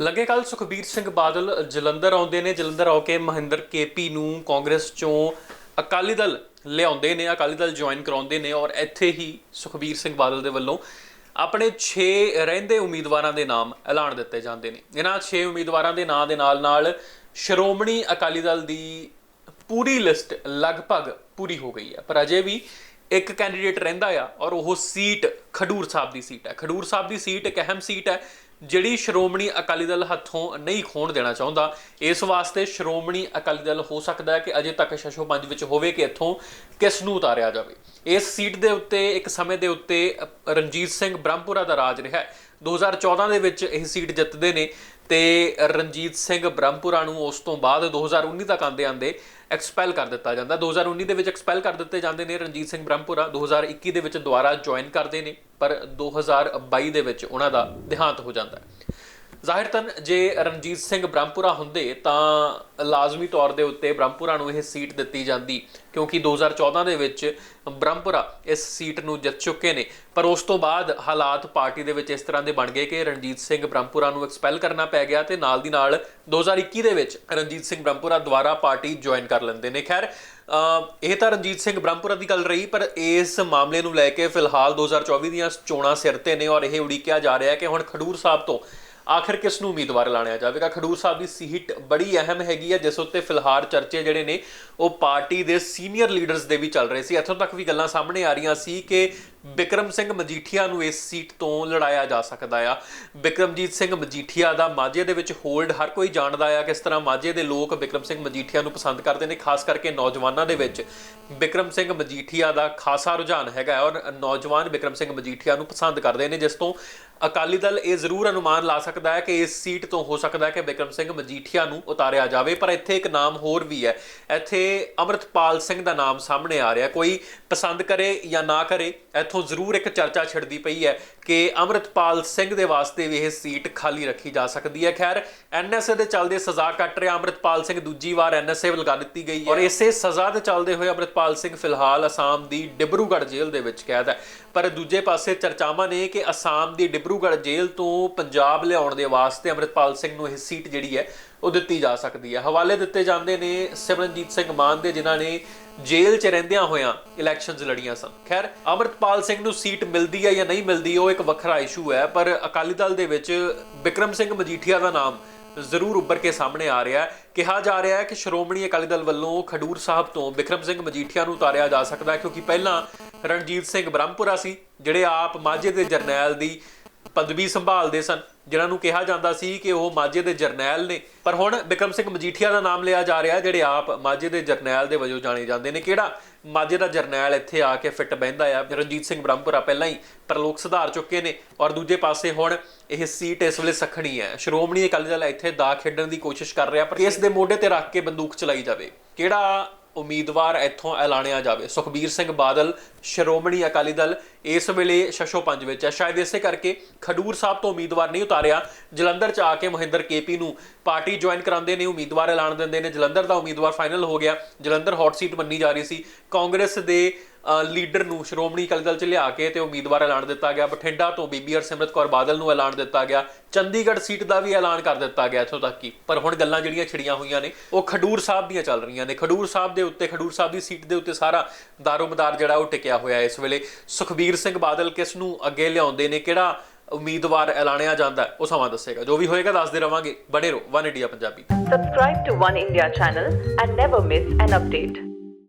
ਲੱਗੇ ਕੱਲ ਸੁਖਬੀਰ ਸਿੰਘ ਬਾਦਲ, ਜਲੰਧਰ ਆਉਂਦੇ ਨੇ, ਜਲੰਧਰ ਆ ਕੇ ਮਹਿੰਦਰ ਕੇਪੀ ਨੂੰ ਕਾਂਗਰਸ ਚੋਂ ਅਕਾਲੀ ਦਲ ਲਿਆਉਂਦੇ ਨੇ, ਅਕਾਲੀ ਦਲ ਜੁਆਇਨ ਕਰਾਉਂਦੇ ਨੇ ਔਰ ਇੱਥੇ ਹੀ ਸੁਖਬੀਰ ਸਿੰਘ ਬਾਦਲ ਦੇ ਵੱਲੋਂ ਆਪਣੇ 6 ਰਹਿੰਦੇ ਉਮੀਦਵਾਰਾਂ ਦੇ ਨਾਮ ਐਲਾਨ ਦਿੱਤੇ ਜਾਂਦੇ ਨੇ। ਇਹਨਾਂ 6 ਉਮੀਦਵਾਰਾਂ ਦੇ ਨਾਂ ਦੇ ਨਾਲ ਨਾਲ ਸ਼੍ਰੋਮਣੀ ਅਕਾਲੀ ਦਲ ਦੀ ਪੂਰੀ ਲਿਸਟ ਲਗਭਗ ਪੂਰੀ ਹੋ ਗਈ ਹੈ। ਪਰ ਅਜੇ ਵੀ ਇੱਕ ਕੈਂਡੀਡੇਟ ਰਹਿੰਦਾ ਆ ਔਰ ਉਹ ਸੀਟ ਖਡੂਰ ਸਾਹਿਬ ਦੀ ਸੀਟ ਹੈ। ਖਡੂਰ ਸਾਹਿਬ ਦੀ ਸੀਟ ਇੱਕ ਅਹਿਮ ਸੀਟ ਹੈ। ਜਿਹੜੀ ਸ਼੍ਰੋਮਣੀ ਅਕਾਲੀ ਦਲ ਹੱਥੋਂ ਨਹੀਂ ਖੋਣ ਦੇਣਾ ਚਾਹੁੰਦਾ, ਇਸ ਵਾਸਤੇ ਸ਼੍ਰੋਮਣੀ ਅਕਾਲੀ ਦਲ ਹੋ ਸਕਦਾ ਹੈ ਕਿ ਅਜੇ ਤੱਕ ਸ਼ਸ਼ੋ ਪੰਜ ਵਿੱਚ ਹੋਵੇ ਕਿ ਇੱਥੋਂ ਕਿਸ ਨੂੰ ਉਤਾਰਿਆ ਜਾਵੇ। ਇਸ ਸੀਟ ਦੇ ਉੱਤੇ, ਇੱਕ ਸਮੇਂ ਦੇ ਉੱਤੇ ਰਣਜੀਤ ਸਿੰਘ ਬ੍ਰਹਮਪੁਰਾ ਦਾ ਰਾਜ ਰਿਹਾ ਹੈ। 2014 ਦੇ ਵਿੱਚ ਇਹ ਸੀਟ ਜਿੱਤਦੇ ਨੇ ਤੇ ਰਣਜੀਤ ਸਿੰਘ ਬ੍ਰਹਮਪੁਰਾ ਨੂੰ ਉਸ ਤੋਂ ਬਾਅਦ 2019 ਤੱਕ ਆਂਦੇ ਆਂਦੇ ਐਕਸਪੈਲ ਕਰ ਦਿੱਤਾ ਜਾਂਦਾ। 2019 ਦੇ ਵਿੱਚ ਐਕਸਪੈਲ ਕਰ ਦਿੱਤੇ ਜਾਂਦੇ ਨੇ ਰਣਜੀਤ ਸਿੰਘ ਬ੍ਰਹਮਪੁਰਾ। 2021 ਦੇ ਵਿੱਚ ਦੁਬਾਰਾ ਜੁਆਇਨ ਕਰਦੇ ਨੇ। ਪਰ 2022 ਦੇ ਵਿੱਚ ਉਹਨਾਂ ਦਾ ਦੇਹਾਂਤ ਹੋ ਜਾਂਦਾ ਹੈ। ਜ਼ਾਹਿਰਤਨ ਜੇ ਰਣਜੀਤ ਸਿੰਘ ਬ੍ਰਹਮਪੁਰਾ ਹੁੰਦੇ ਤਾਂ ਲਾਜ਼ਮੀ ਤੌਰ ਦੇ ਉੱਤੇ ਬ੍ਰਹਮਪੁਰਾ ਨੂੰ ਇਹ ਸੀਟ ਦਿੱਤੀ ਜਾਂਦੀ, ਕਿਉਂਕਿ 2014 ਦੇ ਵਿੱਚ ਬ੍ਰਹਮਪੁਰਾ ਇਸ ਸੀਟ ਨੂੰ ਜਿੱਤ ਚੁੱਕੇ ਨੇ। ਪਰ ਉਸ ਤੋਂ ਬਾਅਦ ਹਾਲਾਤ ਪਾਰਟੀ ਦੇ ਵਿੱਚ ਇਸ ਤਰ੍ਹਾਂ ਦੇ ਬਣ ਗਏ ਕਿ ਰਣਜੀਤ ਸਿੰਘ ਬ੍ਰਹਮਪੁਰਾ ਨੂੰ ਐਕਸਪੈਲ ਕਰਨਾ ਪੈ ਗਿਆ ਤੇ ਨਾਲ ਦੀ ਨਾਲ 2021 ਦੇ ਵਿੱਚ ਰਣਜੀਤ ਸਿੰਘ ਬ੍ਰਹਮਪੁਰਾ ਦੁਆਰਾ ਪਾਰਟੀ ਜੁਆਇਨ ਕਰ ਲੈਂਦੇ ਨੇ। ਖੈਰ ਇਹ ਤਾਂ ਰਣਜੀਤ ਸਿੰਘ ਬ੍ਰਹਮਪੁਰਾ ਦੀ ਗੱਲ ਰਹੀ, ਪਰ ਇਸ ਮਾਮਲੇ ਨੂੰ ਲੈ ਕੇ ਫਿਲਹਾਲ 2024 ਦੀਆਂ ਚੋਣਾਂ ਸਿਰ ਤੇ ਨੇ ਔਰ ਇਹ ਉਡੀਕਿਆ ਜਾ ਰਿਹਾ ਹੈ ਕਿ ਹੁਣ ਖਡੂਰ ਸਾਹਿਬ ਤੋਂ ਆਖਿਰ ਕਿਸ ਨੂੰ ਉਮੀਦਵਾਰ ਲਾਣਿਆ ਜਾਵੇਗਾ? ਖਡੂਰ ਸਾਹਿਬ ਦੀ ਸੀਟ ਬੜੀ ਅਹਿਮ ਹੈਗੀ ਹੈ, ਜਿਸ ਉੱਤੇ ਫਿਲਹਾਲ ਚਰਚੇ ਜਿਹੜੇ ਨੇ, ਉਹ ਪਾਰਟੀ ਦੇ ਸੀਨੀਅਰ ਲੀਡਰਸ ਦੇ ਵੀ ਚੱਲ ਰਹੇ ਸੀ। ਇੱਥੋਂ ਤੱਕ ਵੀ ਗੱਲਾਂ ਸਾਹਮਣੇ ਆ ਰਹੀਆਂ ਸੀ ਕਿ ਬਿਕਰਮ ਸਿੰਘ ਮਜੀਠੀਆ ਨੂੰ ਇਸ ਸੀਟ ਤੋਂ ਲੜਾਇਆ ਜਾ ਸਕਦਾ ਆ। ਬਿਕਰਮਜੀਤ ਸਿੰਘ ਮਜੀਠੀਆ ਦਾ ਮਾਝੇ ਦੇ ਵਿੱਚ ਹੋਲਡ ਹਰ ਕੋਈ ਜਾਣਦਾ ਆ ਕਿਸ ਤਰ੍ਹਾਂ ਮਾਝੇ ਦੇ ਲੋਕ ਬਿਕਰਮ ਸਿੰਘ ਮਜੀਠੀਆ ਨੂੰ ਪਸੰਦ ਕਰਦੇ ਨੇ, ਖਾਸ ਕਰਕੇ ਨੌਜਵਾਨਾਂ ਦੇ ਵਿੱਚ। ਬਿਕਰਮ ਸਿੰਘ ਮਜੀਠੀਆ ਦਾ ਖਾਸਾ ਰੁਝਾਨ ਹੈਗਾ ਔਰ ਨੌਜਵਾਨ ਬਿਕਰਮ ਸਿੰਘ ਮਜੀਠੀਆ ਨੂੰ ਪਸੰਦ ਕਰਦੇ ਨੇ, ਜਿਸ ਤੋਂ ਅਕਾਲੀ ਦਲ ਇਹ ਜ਼ਰੂਰ ਅਨੁਮਾਨ ਲਾ ਸਕਦਾ ਹੈ ਕਿ ਇਸ ਸੀਟ ਤੋਂ ਹੋ ਸਕਦਾ ਹੈ ਕਿ ਬਿਕਰਮ ਸਿੰਘ ਮਜੀਠੀਆ ਨੂੰ ਉਤਾਰਿਆ ਜਾਵੇ। ਪਰ ਇੱਥੇ ਇੱਕ ਨਾਮ ਹੋਰ ਵੀ ਹੈ। ਇੱਥੇ ਅਮਰਤਪਾਲ ਸਿੰਘ ਦਾ ਨਾਮ ਸਾਹਮਣੇ ਆ ਰਿਹਾ। ਕੋਈ ਪਸੰਦ ਕਰੇ ਜਾਂ ਨਾ ਕਰੇ, ਇੱਥੋਂ ਜ਼ਰੂਰ ਇੱਕ ਚਰਚਾ ਛਿੜਦੀ ਪਈ ਹੈ ਕਿ ਅਮਰਤਪਾਲ ਸਿੰਘ ਦੇ ਵਾਸਤੇ ਵੀ ਇਹ ਸੀਟ ਖਾਲੀ ਰੱਖੀ ਜਾ ਸਕਦੀ ਹੈ। ਖੈਰ ਐਨਐਸਏ ਦੇ ਚੱਲਦੇ ਸਜ਼ਾ ਕੱਟ ਰਿਹਾ, ਅਮਰਤਪਾਲ ਸਿੰਘ ਦੂਜੀ ਵਾਰ ਐਨਐਸਏ ਲਗਾ ਦਿੱਤੀ ਗਈ ਹੈ। ਔਰ ਇਸੇ ਸਜ਼ਾ ਦੇ ਚੱਲਦੇ ਹੋਏ ਅਮਰਤਪਾਲ ਸਿੰਘ ਫਿਲਹਾਲ ਅਸਾਮ ਦੀ ਡਿਬਰੂਗੜ੍ਹ ਜੇਲ੍ਹ ਦੇ ਵਿੱਚ ਕੈਦ ਹੈ। ਪਰ ਦੂਜੇ ਪਾਸੇ ਚਰਚਾਵਾਂ ਨੇ ਕਿ ਅਸਾਮ ਦੀ ਡਿਬਰੂਗੜ੍ਹ ਜੇਲ੍ਹ ਤੋਂ ਪੰਜਾਬ ਲਿਆਉਣ ਦੇ ਵਾਸਤੇ ਅਮਰਤਪਾਲ ਸਿੰਘ ਨੂੰ ਇਹ ਸੀਟ ਜਿਹੜੀ ਹੈ ਉਹ ਦਿੱਤੀ ਜਾ ਸਕਦੀ ਹੈ। ਹਵਾਲੇ ਦਿੱਤੇ ਜਾਂਦੇ ਨੇ ਸਿਮਰਨਜੀਤ ਸਿੰਘ ਮਾਨ ਦੇ, ਜਿਨ੍ਹਾਂ ਨੇ ਜੇਲ੍ਹ 'ਚ ਰਹਿੰਦਿਆਂ ਹੋਇਆਂ ਇਲੈਕਸ਼ਨਸ ਲੜੀਆਂ ਸਨ। ਖੈਰ, ਅਮਰਤਪਾਲ ਸਿੰਘ ਨੂੰ ਸੀਟ ਮਿਲਦੀ ਹੈ ਜਾਂ ਨਹੀਂ ਮਿਲਦੀ, ਉਹ ਇੱਕ ਵੱਖਰਾ ਇਸ਼ੂ ਹੈ, ਪਰ ਅਕਾਲੀ ਦਲ ਦੇ ਵਿੱਚ ਬਿਕਰਮ ਸਿੰਘ ਮਜੀਠੀਆ ਦਾ ਨਾਮ ਜ਼ਰੂਰ ਉੱਭਰ ਕੇ ਸਾਹਮਣੇ ਆ ਰਿਹਾ ਹੈ। ਕਿਹਾ ਜਾ ਰਿਹਾ ਹੈ ਕਿ ਸ਼੍ਰੋਮਣੀ ਅਕਾਲੀ ਦਲ ਵੱਲੋਂ ਖਡੂਰ ਸਾਹਿਬ ਤੋਂ ਬਿਕਰਮ ਸਿੰਘ ਮਜੀਠੀਆ ਨੂੰ ਉਤਾਰਿਆ ਜਾ ਸਕਦਾ ਹੈ, ਕਿਉਂਕਿ ਪਹਿਲਾਂ ਰਣਜੀਤ ਸਿੰਘ ਬ੍ਰਹਮਪੁਰਾ ਸੀ, ਜਿਹੜੇ ਆਪ ਮਾਝੇ ਦੇ ਜਰਨੈਲ ਦੀ ਪਦਵੀ ਸੰਭਾਲਦੇ ਸਨ, ਜਿਨ੍ਹਾਂ ਨੂੰ ਕਿਹਾ ਜਾਂਦਾ ਸੀ ਕਿ ਉਹ ਮਾਝੇ ਦੇ ਜਰਨੈਲ ਨੇ। ਪਰ ਹੁਣ ਬਿਕਰਮ ਸਿੰਘ ਮਜੀਠੀਆ ਦਾ ਨਾਮ ਲਿਆ ਜਾ ਰਿਹਾ, ਜਿਹੜੇ ਆਪ ਮਾਝੇ ਦੇ ਜਰਨੈਲ ਦੇ ਵਜੋਂ ਜਾਣੇ ਜਾਂਦੇ ਨੇ। ਕਿਹੜਾ ਮਾਝੇ ਦਾ ਜਰਨੈਲ ਇੱਥੇ ਆ ਕੇ ਫਿੱਟ ਬਹਿੰਦਾ ਆ? ਰਣਜੀਤ ਸਿੰਘ ਬ੍ਰਹਮਪੁਰਾ ਪਹਿਲਾਂ ਹੀ ਪ੍ਰਲੋਕ ਸੁਧਾਰ ਚੁੱਕੇ ਨੇ। ਔਰ ਦੂਜੇ ਪਾਸੇ ਹੁਣ ਇਹ ਸੀਟ ਇਸ ਵੇਲੇ ਸਖਣੀ ਹੈ। ਸ਼੍ਰੋਮਣੀ ਅਕਾਲੀ ਦਲ ਇੱਥੇ ਦਾ ਖੇਡਣ ਦੀ ਕੋਸ਼ਿਸ਼ ਕਰ ਰਿਹਾ, ਪਰ ਇਸ ਦੇ ਮੋਢੇ ਤੇ ਰੱਖ ਕੇ ਬੰਦੂਕ ਚਲਾਈ ਜਾਵੇ। ਕਿਹੜਾ ਉਮੀਦਵਾਰ ਇੱਥੋਂ ਐਲਾਨਿਆ ਜਾਵੇ? ਸੁਖਬੀਰ ਸਿੰਘ ਬਾਦਲ, ਸ਼੍ਰੋਮਣੀ ਅਕਾਲੀ ਦਲ ਇਸ ਵੇਲੇ ਸ਼ਸ਼ੋ ਪੰਜ ਵਿੱਚ ਹੈ। ਸ਼ਾਇਦ ਇਸੇ ਕਰਕੇ ਖਡੂਰ ਸਾਹਿਬ ਤੋਂ ਉਮੀਦਵਾਰ ਨਹੀਂ ਉਤਾਰਿਆ। ਜਲੰਧਰ ਚ ਆ ਕੇ ਮਹਿੰਦਰ ਕੇਪੀ ਨੂੰ ਪਾਰਟੀ ਜੁਆਇਨ ਕਰਾਉਂਦੇ ਨੇ, ਉਮੀਦਵਾਰ ਐਲਾਨ ਦਿੰਦੇ ਨੇ। ਜਲੰਧਰ ਦਾ ਉਮੀਦਵਾਰ ਫਾਈਨਲ ਹੋ ਗਿਆ। ਜਲੰਧਰ ਹੌਟ ਸੀਟ ਮੰਨੀ ਜਾ ਰਹੀ ਸੀ। ਕਾਂਗਰਸ ਦੇ ਲੀਡਰ ਨੂੰ ਸ਼੍ਰੋਮਣੀ ਅਕਾਲੀ ਦਲ ਚ ਲਿਆ ਕੇ ਤੇ ਉਮੀਦਵਾਰ ਐਲਾਨ ਦਿੱਤਾ ਗਿਆ। ਬਠਿੰਡਾ ਤੋਂ ਬੀਬੀ ਹਰਸਿਮਰਤ ਕੌਰ ਬਾਦਲ ਨੂੰ ਐਲਾਨ ਦਿੱਤਾ ਗਿਆ। ਚੰਡੀਗੜ੍ਹ ਸੀਟ ਦਾ ਵੀ ਐਲਾਨ ਕਰ ਦਿੱਤਾ ਗਿਆ ਇੱਥੋਂ ਤੱਕ ਕਿ ਪਰ ਹੁਣ ਗੱਲਾਂ ਜਿਹੜੀਆਂ ਛਿੜੀਆਂ ਹੋਈਆਂ ਨੇ, ਉਹ ਖਡੂਰ ਸਾਹਿਬ ਦੀਆਂ ਚੱਲ ਰਹੀਆਂ ਨੇ। ਖਡੂਰ ਸਾਹਿਬ ਦੇ ਉੱਤੇ, ਖਡੂਰ ਸਾਹਿਬ ਦੀ ਸੀਟ ਦੇ ਉੱਤੇ ਸਾਰਾ ਦਾਰੋਮਦਾਰ ਜਿਹੜਾ, ਉਹ ਟਿਕਿਆ ਹੋਇਆ ਇਸ ਵੇਲੇ। ਸੁਖਬੀਰ ਸਿੰਘ ਬਾਦਲ ਕਿਸ ਨੂੰ ਅੱਗੇ ਲਿਆਉਂਦੇ ਨੇ, ਕਿਹੜਾ ਉਮੀਦਵਾਰ ਐਲਾਨਿਆ ਜਾਂਦਾ, ਉਹ ਸਮਾਂ ਦੱਸੇਗਾ। ਜੋ ਵੀ ਹੋਏਗਾ, ਦੱਸਦੇ ਰਵਾਂਗੇ। ਬਣੇ ਰਹੋ, one India Punjabi. Subscribe to One India channel and never miss an update.